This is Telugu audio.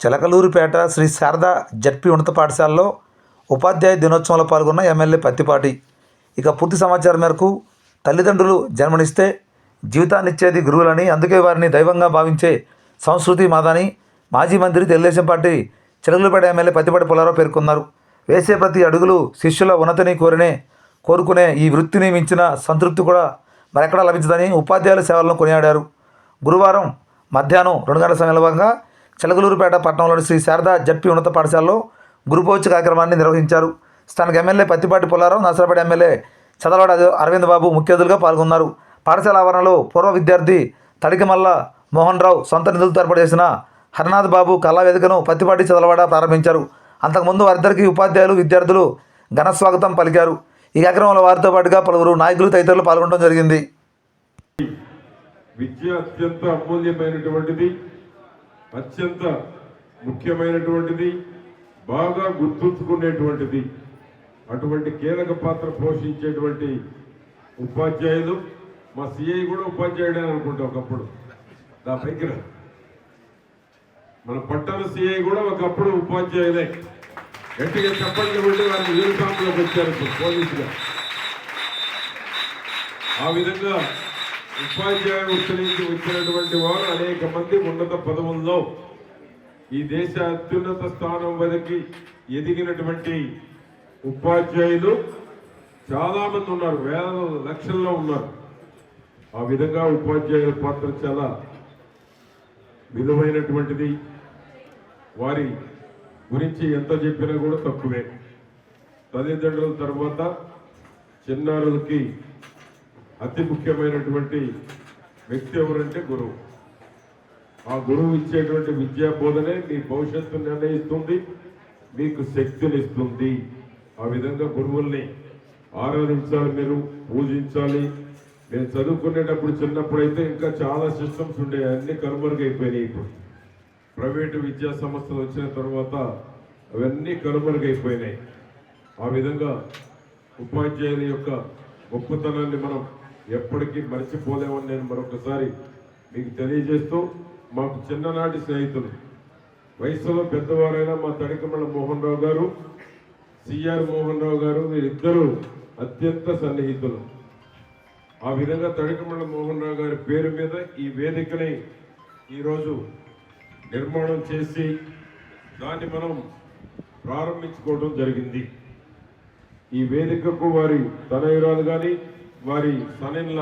చిలకలూరిపేట శ్రీ శారద జడ్పీ ఉన్నత పాఠశాలలో ఉపాధ్యాయ దినోత్సవంలో పాల్గొన్న ఎమ్మెల్యే పత్తిపాటి. ఇక పూర్తి సమాచారం మేరకు తల్లిదండ్రులు జన్మనిస్తే జీవితాన్నిచ్చేది గురువులని అందుకే వారిని దైవంగా భావించే సంస్కృతి మాదని మాజీ మంత్రి తెలుగుదేశం పార్టీ చిలకలూరిపేట ఎమ్మెల్యే పత్తిపాటి పుల్లారావు పేర్కొన్నారు. వేసే ప్రతి అడుగులు శిష్యుల ఉన్నతిని కోరినే కోరుకునే ఈ వృత్తిని మించిన సంతృప్తి కూడా మరెక్కడా లభించదని ఉపాధ్యాయుల సేవలను కొనియాడారు. గురువారం మధ్యాహ్నం రెండు గంటల సమయంలో చిలకలూరుపేట పట్టణంలోని శ్రీ శారదా జడ్పీ ఉన్నత పాఠశాలలో గురుపూజ కార్యక్రమాన్ని నిర్వహించారు. స్థానిక ఎమ్మెల్యే పత్తిపాటి పుల్లారావు నసరపేట ఎమ్మెల్యే చదలవాడ అరవింద్ బాబు ముఖ్య అతిథులుగా పాల్గొన్నారు. పాఠశాల ఆవరణలో పూర్వ విద్యార్థి తడికమల్ల మోహన్ రావు సొంత నిధులతో ఏర్పాటు చేసిన హరినాథ్ బాబు కళా వేదికను పత్తిపాటి చదలవాడ ప్రారంభించారు. అంతకుముందు వారిద్దరికీ ఉపాధ్యాయులు విద్యార్థులు ఘన స్వాగతం పలికారు. ఈ కార్యక్రమంలో వారితో పాటుగా పలువురు నాయకులు తదితరులు పాల్గొనడం జరిగింది. విద్య అత్యంత అమూల్యమైనటువంటిది. అత్యంత ముఖ్యమైనటువంటిది బాగా గుర్తుంచుకునేటువంటిది అటువంటి కీలక పాత్ర పోషించేటువంటి ఉపాధ్యాయులు మా సిఐ కూడా ఉపాధ్యాయుడే అనుకుంటా ఒకప్పుడు. నా పైకి మన పట్టణ సిఐ కూడా ఒకప్పుడు ఉపాధ్యాయులే. గట్టిగా చెప్పండి ఉంటే వారిని యూనిఫామ్లోకి వచ్చారు పోలీసుగా ఆ విధంగా ఉపాధ్యాయ వృత్తి వచ్చినటువంటి వారు అనేక మంది ఉన్నత పదవుల్లో ఈ దేశ అత్యున్నత స్థానం వరకు ఎదిగినటువంటి ఉపాధ్యాయులు చాలా మంది ఉన్నారు వేల లక్షల్లో ఉన్నారు. ఆ విధంగా ఉపాధ్యాయుల పాత్ర చాలా విలువైనటువంటిది. వారి గురించి ఎంత చెప్పినా కూడా తక్కువే. తల్లిదండ్రుల తర్వాత చిన్నారులకి అతి ముఖ్యమైనటువంటి వ్యక్తి ఎవరంటే గురువు. ఆ గురువు ఇచ్చేటువంటి విద్యా బోధనే మీ భవిష్యత్తు నిర్ణయిస్తుంది మీకు శక్తినిస్తుంది ఆ విధంగా గురువుల్ని ఆరాధించాలి మీరు పూజించాలి. నేను చదువుకునేటప్పుడు చిన్నప్పుడైతే ఇంకా చాలా సిస్టమ్స్ ఉండేవి అన్ని కనుమరుగైపోయినాయి ఇప్పుడు. ప్రైవేటు విద్యా సంస్థలు వచ్చిన తర్వాత అవన్నీ కనుమరుగైపోయినాయి. ఆ విధంగా ఉపాధ్యాయుల యొక్క గొప్పతనాన్ని మనం ఎప్పటికీ మర్చిపోలేమని నేను మరొకసారి మీకు తెలియజేస్తూ మాకు చిన్ననాటి స్నేహితులు. వయసులో పెద్దవారైన మా తడికమల మోహన్ రావు గారు సిఆర్ మోహన్ రావు గారు వీరిద్దరూ అత్యంత సన్నిహితులు. ఆ విధంగా తడికమల మోహన్ రావు గారి పేరు మీద ఈ వేదికని ఈరోజు నిర్మాణం చేసి దాన్ని మనం ప్రారంభించుకోవడం జరిగింది. ఈ వేదికకు వారి తనయురాలు కానీ వారి సనిన్ల